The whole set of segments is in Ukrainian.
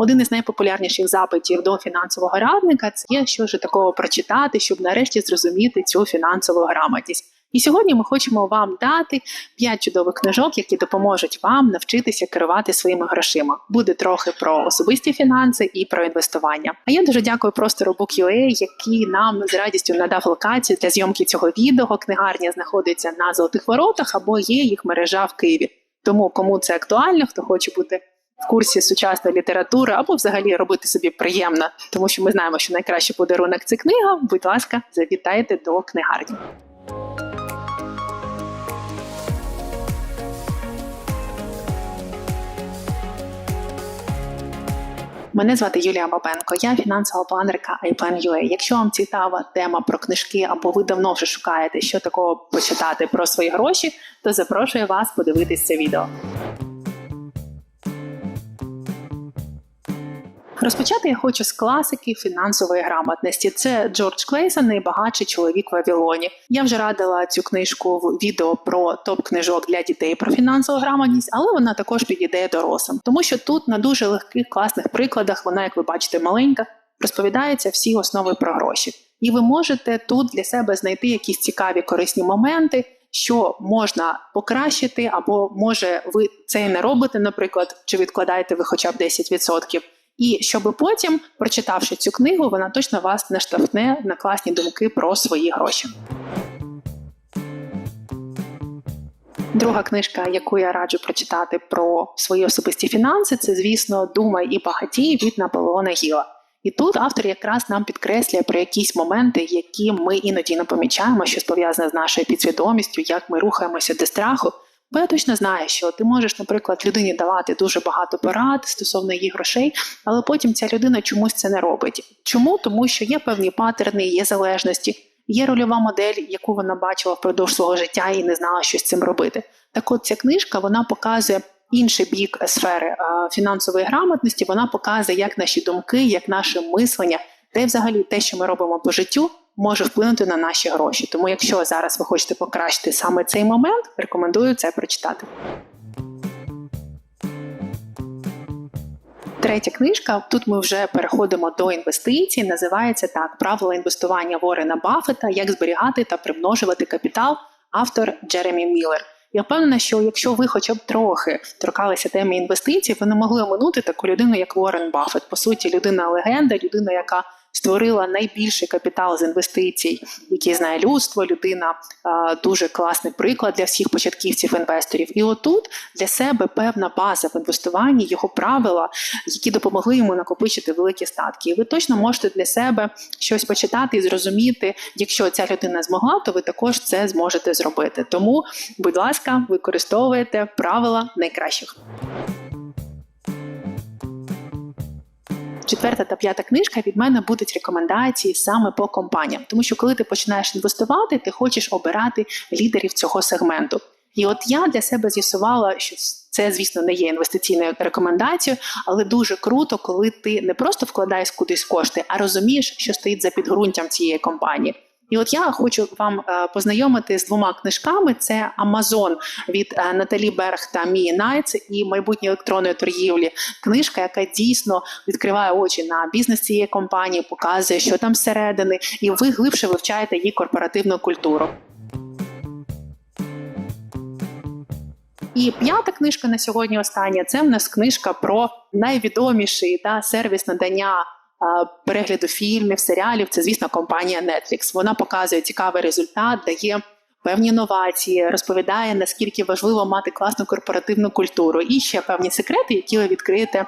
Один із найпопулярніших запитів до фінансового радника це є що ж такого прочитати, щоб нарешті зрозуміти цю фінансову грамотність. І сьогодні ми хочемо вам дати 5 чудових книжок, які допоможуть вам навчитися керувати своїми грошима. Буде трохи про особисті фінанси і про інвестування. А я дуже дякую простору Book.ua, який нам з радістю надав локацію для зйомки цього відео. Книгарня знаходиться на золотих воротах або є їх мережа в Києві. Тому кому це актуально, хто хоче бути курсі сучасної літератури або взагалі робити собі приємно, тому що ми знаємо, що найкращий подарунок це книга. Будь ласка, завітайте до книгарні. Мене звати Юлія Бабенко, я фінансова планерка iPlan.ua. Якщо вам цікава тема про книжки, або ви давно вже шукаєте, що такого почитати про свої гроші, то запрошую вас подивитись це відео. Розпочати я хочу з класики фінансової грамотності. Це Джордж Клейсон, найбагатший чоловік в Вавилоні. Я вже радила цю книжку в відео про топ-книжок для дітей про фінансову грамотність, але вона також підійде дорослим, тому що тут на дуже легких класних прикладах, вона, як ви бачите, маленька, розповідаються всі основи про гроші. І ви можете тут для себе знайти якісь цікаві корисні моменти. Що можна покращити, або може ви це і не робите, наприклад, чи відкладаєте ви хоча б 10%. І щоб потім, прочитавши цю книгу, вона точно вас наштовхне на класні думки про свої гроші. Друга книжка, яку я раджу прочитати про свої особисті фінанси, це, звісно, Думай і багатій від Наполеона Гіла. І тут автор якраз нам підкреслює про якісь моменти, які ми іноді не помічаємо, що пов'язане з нашою підсвідомістю, як ми рухаємося до страху. Бо я точно знаю, що ти можеш, наприклад, людині давати дуже багато порад стосовно її грошей, але потім ця людина чомусь це не робить. Чому? Тому що є певні патерни, є залежності, є рольова модель, яку вона бачила впродовж свого життя і не знала, що з цим робити. Так от ця книжка вона показує інший бік сфери фінансової грамотності, вона показує, як наші думки, як наше мислення, та взагалі те, що ми робимо по життю, може вплинути на наші гроші. Тому, якщо зараз ви хочете покращити саме цей момент, рекомендую це прочитати. Третя книжка. Тут ми вже переходимо до інвестицій. Називається так: Правила інвестування Ворена Баффета, як зберігати та примножувати капітал. Автор Джеремі Міллер. Я впевнена, що якщо ви хоча б трохи торкалися теми інвестицій, ви не могли оминути таку людину, як Уоррен Баффет. По суті, людина легенда, людина, яка створила найбільший капітал з інвестицій, який знає людство. Людина дуже класний приклад для всіх початківців інвесторів. І отут для себе певна база в інвестуванні, його правила, які допомогли йому накопичити великі статки. І ви точно можете для себе щось почитати і зрозуміти, якщо ця людина змогла, то ви також це зможете зробити. Тому, будь ласка, використовуйте правила найкращих. Четверта та п'ята книжка від мене будуть рекомендації саме по компаніям, тому що коли ти починаєш інвестувати, ти хочеш обирати лідерів цього сегменту. І от я для себе з'ясувала, що це, звісно, не є інвестиційною рекомендацією, але дуже круто, коли ти не просто вкладаєш кудись кошти, а розумієш, що стоїть за підґрунтям цієї компанії. І от я хочу вам е, познайомити з двома книжками: це Амазон від е, Наталі Берг та Мії Найтс і майбутнє електронної торгівлі. Книжка, яка дійсно відкриває очі на бізнес цієї компанії, показує, що там всередини, і ви глибше вивчаєте її корпоративну культуру. І п'ята книжка на сьогодні остання це в нас книжка про найвідоміший та сервіс надання перегляду фільмів, серіалів. Це, звісно, компанія Netflix. Вона показує цікавий результат, дає певні новації, розповідає наскільки важливо мати класну корпоративну культуру і ще певні секрети, які ви відкриєте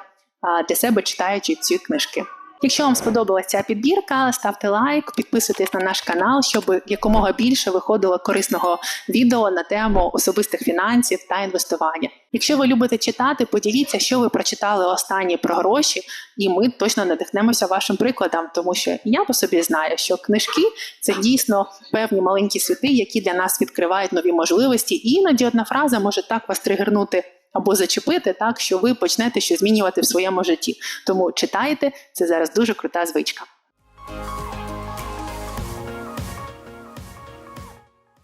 для себе читаючи ці книжки. Якщо вам сподобалася ця підбірка, ставте лайк, підписуйтесь на наш канал, щоб якомога більше виходило корисного відео на тему особистих фінансів та інвестування. Якщо ви любите читати, поділіться, що ви прочитали останні про гроші, і ми точно надихнемося вашим прикладом, тому що я по собі знаю, що книжки це дійсно певні маленькі світи, які для нас відкривають нові можливості. І іноді одна фраза може так вас тригернути або зачепити так, що ви почнете щось змінювати в своєму житті. Тому читайте, це зараз дуже крута звичка.